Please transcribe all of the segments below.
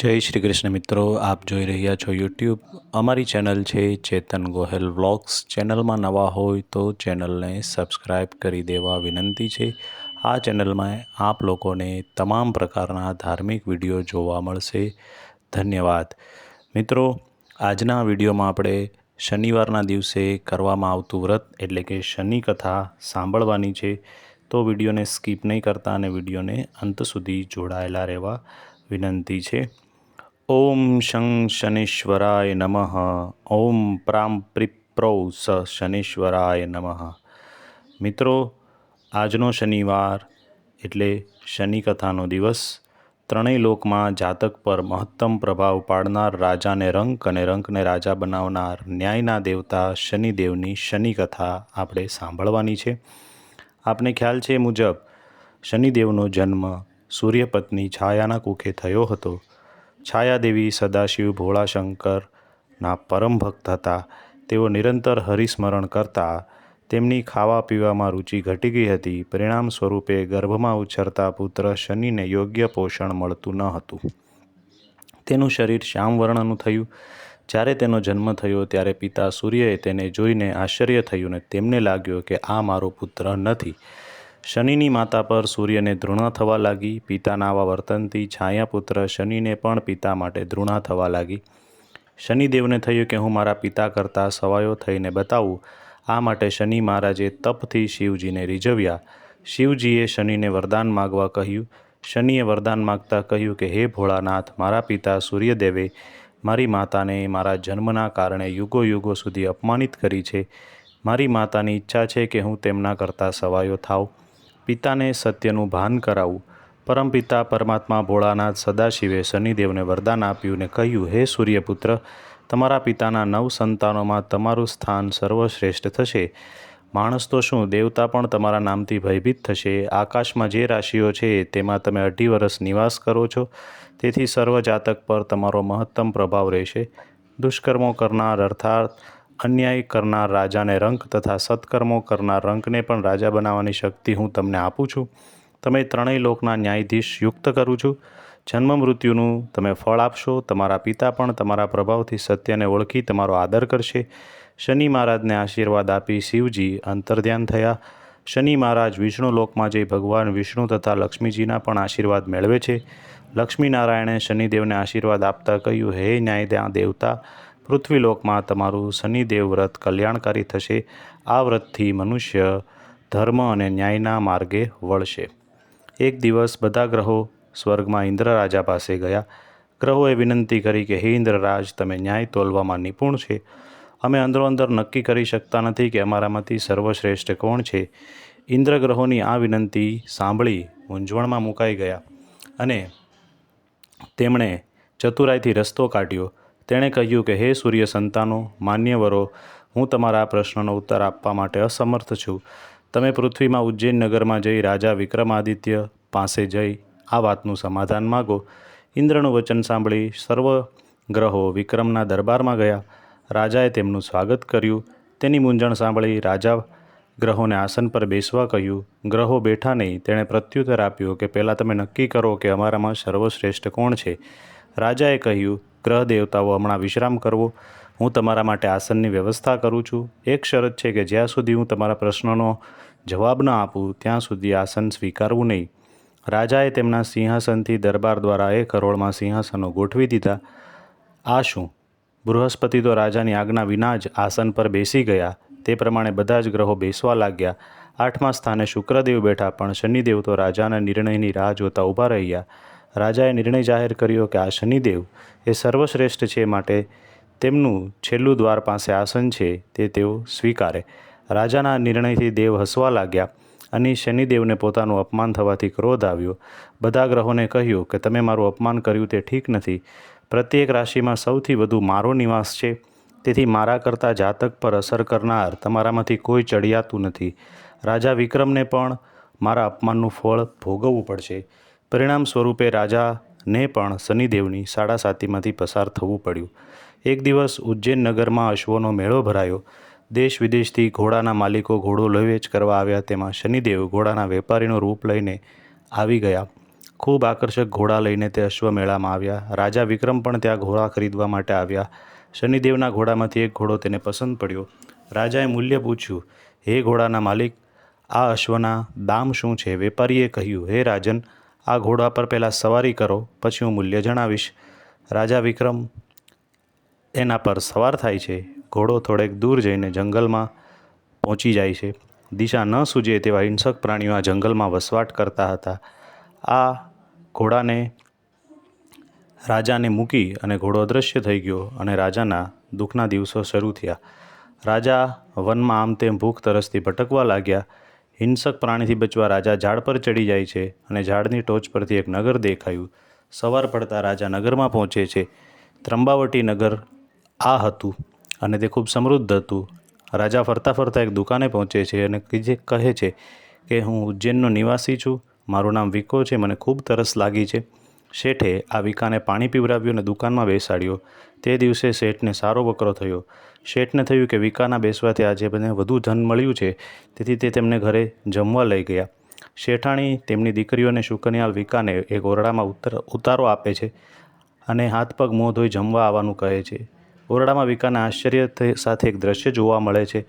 જય શ્રી કૃષ્ણ મિત્રો, આપ જોઈ રહ્યા છો યુટ્યુબ અમારી ચેનલ છે ચેતન ગોહેલ વ્લોગ્સ. ચેનલમાં નવા હોય તો ચેનલને સબસ્ક્રાઈબ કરી દેવા વિનંતી છે. આ ચેનલમાં આપ લોકોને તમામ પ્રકારના ધાર્મિક વીડિયો જોવા મળશે. ધન્યવાદ. મિત્રો, આજના વિડીયોમાં આપણે શનિવારના દિવસે કરવામાં આવતું વ્રત, એટલે કે શનિ કથા સાંભળવાની છે. તો વિડીયોને સ્કીપ નહીં કરતા અને વિડીયોને અંત સુધી જોડાયેલા રહેવા વિનંતી છે. ઓમ શં શનીશ્વરાય નમઃ ઓમ પ્રામ પ્રિપ્રૌ સ શનીશ્વરાય નમઃ મિત્રો આજનો શનિવાર એટલે શનિ કથાનો દિવસ. ત્રણેય લોકમાં જાતક પર મહત્તમ પ્રભાવ પાડનાર રાજાને રંક અને રંકને રાજા બનાવનાર ન્યાયના દેવતા શનિદેવની શનિ કથા આપણે સાંભળવાની છે. આપને ખ્યાલ છે મુજબ, શનિદેવનો જન્મ સૂર્યપત્ની છાયાના કુખે થયો હતો. છાયાદેવી, સદાશિવ ભોળાશંકરના પરમ ભક્ત હતા. તેઓ નિરંતર હરિસ્મરણ કરતા તેમની ખાવા પીવામાં રુચિ ઘટી ગઈ હતી. પરિણામ સ્વરૂપે ગર્ભમાં ઉછરતા પુત્ર શનિને યોગ્ય પોષણ મળતું ન હતું. તેનું શરીર શ્યામ વર્ણનું થયું. જ્યારે તેનો જન્મ થયો ત્યારે પિતા સૂર્યએ તેને જોઈને આશ્ચર્ય થયું ને તેમને લાગ્યું કે આ મારો પુત્ર નથી. શનિની માતા પર સૂર્યને ધૃણા થવા લાગી, પિતાના આવા વર્તનથી છાયાપુત્ર શનિને પણ પિતા માટે ધૃણા થવા લાગી. શનિદેવને થયું કે હું મારા પિતા કરતાં સવાયો થઈને બતાવું. આ માટે શનિ મહારાજે તપથી શિવજીને રીઝવ્યા. શિવજીએ શનિને વરદાન માગવા કહ્યું. શનિએ વરદાન માગતા કહ્યું કે, હે ભોળાનાથ, મારા પિતા સૂર્યદેવે મારી માતાને મારા જન્મના કારણે યુગો યુગો સુધી અપમાનિત કરી છે. મારી માતાની ઈચ્છા છે કે હું તેમના કરતાં સવાયો થાવ પિતાને સત્યનું ભાન કરાવું. પરમપિતા પરમાત્મા ભોળાનાથ સદાશિવે શનિદેવને વરદાન આપ્યું ને કહ્યું, હે સૂર્યપુત્ર, તમારા પિતાના નવ સંતાનોમાં તમારું સ્થાન સર્વશ્રેષ્ઠ થશે. માણસ તો શું, દેવતા પણ તમારા નામથી ભયભીત થશે. આકાશમાં જે રાશિઓ છે, તેમાં તમે અઢી વર્ષ નિવાસ કરો છો. તેથી સર્વ જાતક પર તમારો મહત્તમ પ્રભાવ રહેશે. દુષ્કર્મો કરનાર અર્થાત અન્યાય કરનાર રાજાને રંક તથા સત્કર્મો કરનાર રંકને પણ રાજા બનાવવાની શક્તિ હું તમને આપું છું. તમે ત્રણેય લોકના ન્યાયાધીશ યુક્ત કરું છું. જન્મ મૃત્યુનું તમે ફળ આપશો, તમારા પિતા પણ તમારા પ્રભાવથી સત્યને ઓળખી તમારો આદર કરશે. શનિ મહારાજને આશીર્વાદ આપી શિવજી અંતર્ધ્યાન થયા. શનિ મહારાજ વિષ્ણુ લોકમાં જઈ ભગવાન વિષ્ણુ તથા લક્ષ્મીજીના પણ આશીર્વાદ મેળવે છે. લક્ષ્મીનારાયણે શનિદેવને આશીર્વાદ આપતા કહ્યું, હે ન્યાય દેવતા પૃથ્વીલોકમાં તમારું શનિદેવ વ્રત કલ્યાણકારી થશે. આ વ્રતથી મનુષ્ય ધર્મ અને ન્યાયના માર્ગે વળશે. એક દિવસ બધા ગ્રહો સ્વર્ગમાં ઇન્દ્રરાજા પાસે ગયા. ગ્રહોએ વિનંતી કરી કે, હે ઇન્દ્રરાજ, તમે ન્યાય તોલવામાં નિપુણ છે. અમે અંદરો અંદર નક્કી કરી શકતા નથી કે અમારામાંથી સર્વશ્રેષ્ઠ કોણ છે. ઇન્દ્ર ગ્રહોની આ વિનંતી સાંભળી મૂંઝવણમાં મુકાઈ ગયા અને તેમણે ચતુરાઈથી રસ્તો કાઢ્યો. તેણે કહ્યું કે, હે સૂર્ય સંતાનો, માન્યવરો, હું તમારા આ પ્રશ્નનો ઉત્તર આપવા માટે અસમર્થ છું. તમે પૃથ્વીમાં ઉજ્જૈન નગરમાં જઈ રાજા વિક્રમાદિત્ય પાસે જઈ આ વાતનું સમાધાન માગો. ઇન્દ્રનું વચન સાંભળી સર્વ ગ્રહો વિક્રમના દરબારમાં ગયા. રાજાએ તેમનું સ્વાગત કર્યું. તેની મૂંઝણ સાંભળી રાજા ગ્રહોને આસન પર બેસવા કહ્યું, ગ્રહો બેઠા નહીં. તેણે પ્રત્યુત્તર આપ્યો કે, પહેલાં તમે નક્કી કરો કે અમારામાં સર્વશ્રેષ્ઠ કોણ છે? રાજાએ કહ્યું, ગ્રહ દેવતાઓ, હમણાં વિશ્રામ કરવો. હું તમારા માટે આસનની વ્યવસ્થા કરું છું. એક શરત છે કે જ્યાં સુધી હું તમારા પ્રશ્નનો જવાબ ન આપું, ત્યાં સુધી આસન સ્વીકારવું નહીં. રાજાએ તેમના સિંહાસનથી દરબાર દ્વારા એક કરોડમાં સિંહાસનો ગોઠવી દીધા. આ શું? બૃહસ્પતિ તો રાજાની આજ્ઞા વિના જ આસન પર બેસી ગયા. તે પ્રમાણે બધા જ ગ્રહો બેસવા લાગ્યા. આઠમા સ્થાને શુક્રદેવ બેઠા, પણ શનિદેવ તો રાજાના નિર્ણયની રાહ જોતા ઊભા રહ્યા. રાજાએ નિર્ણય જાહેર કર્યો કે આ શનિદેવ એ સર્વશ્રેષ્ઠ છે માટે તેમનું છેલ્લું દ્વાર પાસે આસન છે તે તેઓ સ્વીકારે. રાજાના નિર્ણયથી દેવ હસવા લાગ્યા અને શનિદેવને પોતાનું અપમાન થવાથી ક્રોધ આવ્યો. બધા ગ્રહોને કહ્યું કે, તમે મારું અપમાન કર્યું તે ઠીક નથી. પ્રત્યેક રાશિમાં સૌથી વધુ મારો નિવાસ છે. તેથી મારા કરતાં જાતક પર અસર કરનાર તમારામાંથી કોઈ ચડિયાતું નથી. રાજા વિક્રમને પણ મારા અપમાનનું ફળ ભોગવવું પડશે. પરિણામ સ્વરૂપે રાજાને પણ શનિદેવની સાડાસાતીમાંથી પસાર થવું પડ્યું. એક દિવસ ઉજ્જૈન નગરમાં અશ્વનો મેળો ભરાયો. દેશ વિદેશથી ઘોડાના માલિકો ઘોડો લવેચ કરવા આવ્યા તેમાં શનિદેવ ઘોડાના વેપારીનું રૂપ લઈને આવી ગયા. ખૂબ આકર્ષક ઘોડા લઈને તે અશ્વમેળામાં આવ્યા. રાજા વિક્રમ પણ ત્યાં ઘોડા ખરીદવા માટે આવ્યા. શનિદેવના ઘોડામાંથી એક ઘોડો તેને પસંદ પડ્યો. રાજાએ મૂલ્ય પૂછ્યું, હે ઘોડાના માલિક, આ અશ્વના દામ શું છે? વેપારીએ કહ્યું, હે રાજન આ ઘોડા પર પહેલાં સવારી કરો, પછી હું મૂલ્ય જણાવીશ. રાજા વિક્રમ એના પર સવાર થાય છે. ઘોડો થોડેક દૂર જઈને જંગલમાં પહોંચી જાય છે. દિશા ન સૂજે તેવા હિંસક પ્રાણીઓ આ જંગલમાં વસવાટ કરતા હતા. આ ઘોડાને રાજાને મૂકી અને ઘોડો અદૃશ્ય થઈ ગયો અને રાજાના દુઃખના દિવસો શરૂ થયા. રાજા વનમાં આમ તેમ ભૂખ તરસથી ભટકવા લાગ્યા. હિંસક પ્રાણીથી બચવા રાજા ઝાડ પર ચડી જાય છે અને ઝાડની ટોચ પરથી એક નગર દેખાયું. સવાર પડતા રાજા નગરમાં પહોંચે છે. ત્રંબાવટી નગર આ હતું અને તે ખૂબ સમૃદ્ધ હતું. રાજા ફરતા ફરતા એક દુકાને પહોંચે છે અને જે કહે છે કે હું ઉજ્જૈનનો નિવાસી છું. મારું નામ વિકો છે, મને ખૂબ તરસ લાગી છે. શેઠે આ વિકાને પાણી પીવડાવ્યું અને દુકાનમાં બેસાડ્યો. તે દિવસે શેઠને સારો વકરો થયો. શેઠને થયું કે વિકાના બેસવાથી આજે મને વધુ ધન મળ્યું છે, તેથી તે તેમને ઘરે જમવા લઈ ગયા. શેઠાણી તેમની દીકરીઓને શુકનિયાલ વિકાને એક ઓરડામાં ઉતર, ઉતારો આપે છે અને હાથ પગ મોં ધોઈ જમવા આવવાનું કહે છે. ઓરડામાં વિકાને આશ્ચર્ય સાથે એક દ્રશ્ય જોવા મળે છે.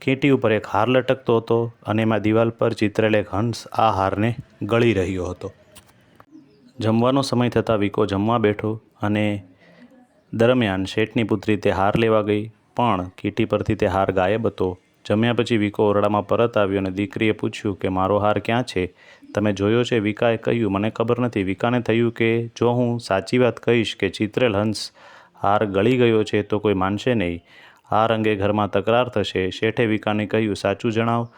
ખેટી ઉપર એક હાર લટકતો હતો અને એમાં દિવાલ પર ચિત્રેલ એક હંસ આ હારને ગળી રહ્યો હતો. જમવાનો સમય થતાં વિકો જમવા બેઠો અને દરમિયાન શેઠની પુત્રી તે હાર લેવા ગઈ, પણ કીટી પરથી તે હાર ગાયબ હતો. જમ્યા પછી વિકો ઓરડામાં પરત આવ્યો અને દીકરીએ પૂછ્યું કે, મારો હાર ક્યાં છે? તમે જોયો છે વિકાએ કહ્યું, મને ખબર નથી. વિકાને થયું કે જો હું સાચી વાત કહીશ કે ચિત્રેલ હંસ હાર ગળી ગયો છે, તો કોઈ માનશે નહીં. હાર અંગે ઘરમાં તકરાર થશે. શેઠે વિકાને કહ્યું, સાચું જણાવ,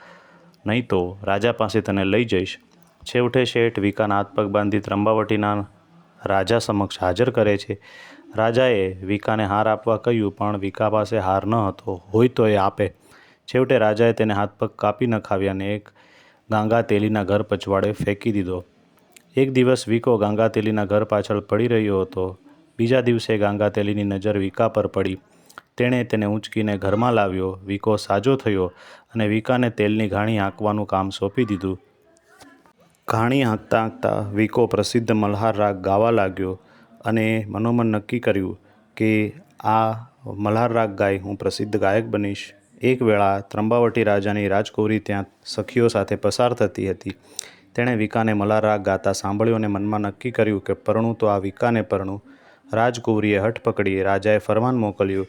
નહીં તો રાજા પાસે તને લઈ જઈશ. છેવટે શેઠ વિકાના હાથ પગ બાંધી ત્રંબાવટીના રાજા સમક્ષ હાજર કરે છે. રાજાએ વિકાને હાર આપવા કહ્યું, પણ વિકા પાસે હાર ન હતો, હોય તો એ આપે. છેવટે રાજાએ તેને હાથ પગ કાપી નખાવ્યા અને એક ગાંગા તેલીના ઘર પછવાડે ફેંકી દીધો. એક દિવસ વિકો ગાંગા તેલીના ઘર પાછળ પડી રહ્યો હતો. બીજા દિવસે ગાંગા તેલીની નજર વિકા પર પડી. તેણે તેને ઊંચકીને ઘરમાં લાવ્યો. વિકો સાજો થયો અને વિકાને તેલની ઘાણી હાંકવાનું કામ સોંપી દીધું. ઘાણી હાંકતા હાંકતા વિકો પ્રસિદ્ધ મલ્હાર રાગ ગાવા લાગ્યો અને મનોમન નક્કી કર્યું કે આ મલ્હાર રાગ ગાઈ હું પ્રસિદ્ધ ગાયક બનીશ. એક વેળા ત્રંબાવટી રાજાની રાજકુંવરી ત્યાં સખીઓ સાથે પસાર થતી હતી. તેણે વિકાને મલ્હાર રાગ ગાતા સાંભળ્યો અને મનમાં નક્કી કર્યું કે પરણું તો આ વિકાને પરણું. રાજકુંવરીએ હઠ પકડી રાજાએ ફરમાન મોકલ્યું,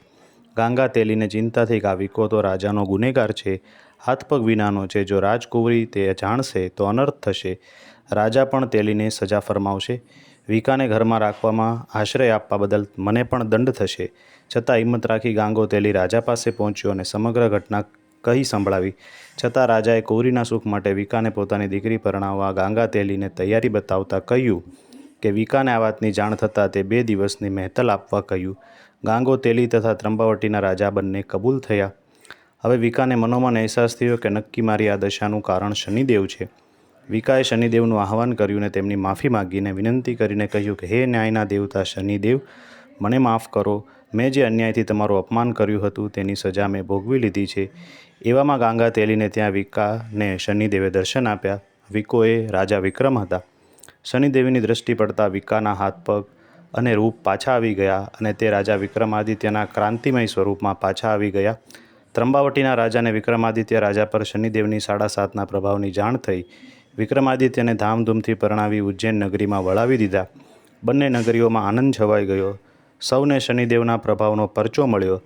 ગાંગા તેલીને ચિંતા થઈ કે આ વિકો તો રાજાનો ગુનેગાર છે. હાથ પગ વિનાનો છે. જો રાજકુંવરી તે જાણશે તો અનર્થ થશે. રાજા પણ તેલીને સજા ફરમાવશે. વિકાને ઘરમાં રાખવામાં આશ્રય આપવા બદલ મને પણ દંડ થશે. છતાં હિંમત રાખી ગાંગો તેલી રાજા પાસે પહોંચ્યો અને સમગ્ર ઘટના કહી સંભળાવી. છતાં રાજાએ કૌરીના સુખ માટે વિકાને પોતાની દીકરી પરણાવવા ગાંગા તેલીને તૈયારી બતાવતા કહ્યું કે વિકાને આ વાતની જાણ થતાં તે બે દિવસની મહેતલ આપવા કહ્યું. ગાંગો તેલી તથા ત્રંબાવટીના રાજા બંને કબૂલ થયા. હવે વિકાને મનોમન અહેસાસ થયો કે નક્કી મારી આ દશાનું કારણ શનિદેવ છે. વિકાએ શનિદેવનું આહવાન કર્યું અને તેમની માફી માગીને વિનંતી કરીને કહ્યું કે, હે ન્યાયના દેવતા શનિદેવ, મને માફ કરો. મેં જે અન્યાયથી તમારું અપમાન કર્યું હતું તેની સજા મેં ભોગવી લીધી છે એવામાં ગાંગા તેલીને ત્યાં વિકાને શનિદેવે દર્શન આપ્યા. વિકોએ રાજા વિક્રમ હતા. શનિદેવીની દૃષ્ટિ પડતા વિકાના હાથ પગ અને રૂપ પાછા આવી ગયા અને તે રાજા વિક્રમાદિત્યના ક્રાંતિમય સ્વરૂપમાં પાછા આવી ગયા. ત્રંબાવટીના રાજાને વિક્રમાદિત્ય રાજા પર શનિદેવની સાડા સાતના પ્રભાવની જાણ થઈ. વિક્રમાદિત્યને ધામધૂમથી પરણાવી ઉજ્જૈન નગરીમાં વળાવી દીધા. બંને નગરીઓમાં આનંદ છવાઈ ગયો. સૌને શનિદેવના પ્રભાવનો પરચો મળ્યો.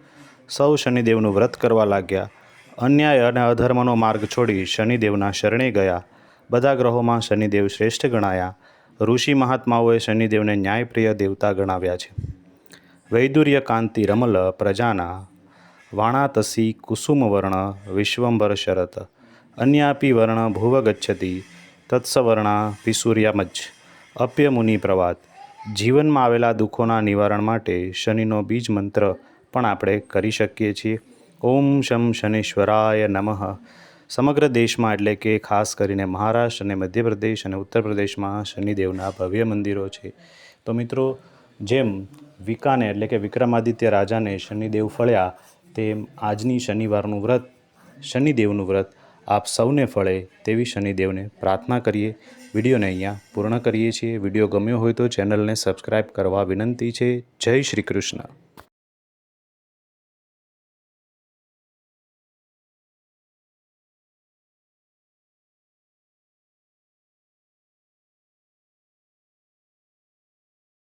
સૌ શનિદેવનું વ્રત કરવા લાગ્યા. અન્યાય અને અધર્મનો માર્ગ છોડી શનિદેવના શરણે ગયા. બધા ગ્રહોમાં શનિદેવ શ્રેષ્ઠ ગણાયા. ઋષિ મહાત્માઓએ શનિદેવને ન્યાયપ્રિય દેવતા ગણાવ્યા છે. વૈદુર્ય કાંતિ રમલ પ્રજાના વાણાતસી કુસુમવર્ણ વિશ્વંભર શરત. અન્યાપી વર્ણ ભુવ ગચ્છતિ તત્સવર્ણા પિસુર્યામજ અપ્ય મુનિ પ્રવાદ જીવનમાં આવેલા દુઃખોના નિવારણ માટે શનિનો બીજ મંત્ર પણ આપણે કરી શકીએ છીએ. ઓમ શમ શનિશ્વરાય નમઃ. સમગ્ર દેશમાં એટલે કે ખાસ કરીને મહારાષ્ટ્ર અને મધ્યપ્રદેશ અને ઉત્તર પ્રદેશમાં શનિદેવના ભવ્ય મંદિરો છે. તો મિત્રો, જેમ વિકાને એટલે કે વિક્રમાદિત્ય રાજાને શનિદેવ ફળ્યા તેમ આજની શનિવારનું વ્રત, શનિદેવનું વ્રત. આપ સૌને ફળે તેવી શનિદેવને પ્રાર્થના કરીએ. વિડીયોને અહીંયા પૂર્ણ કરીએ છીએ. વીડિયો ગમ્યો હોય તો ચેનલને સબસ્ક્રાઈબ કરવા વિનંતી છે. જય શ્રી કૃષ્ણ.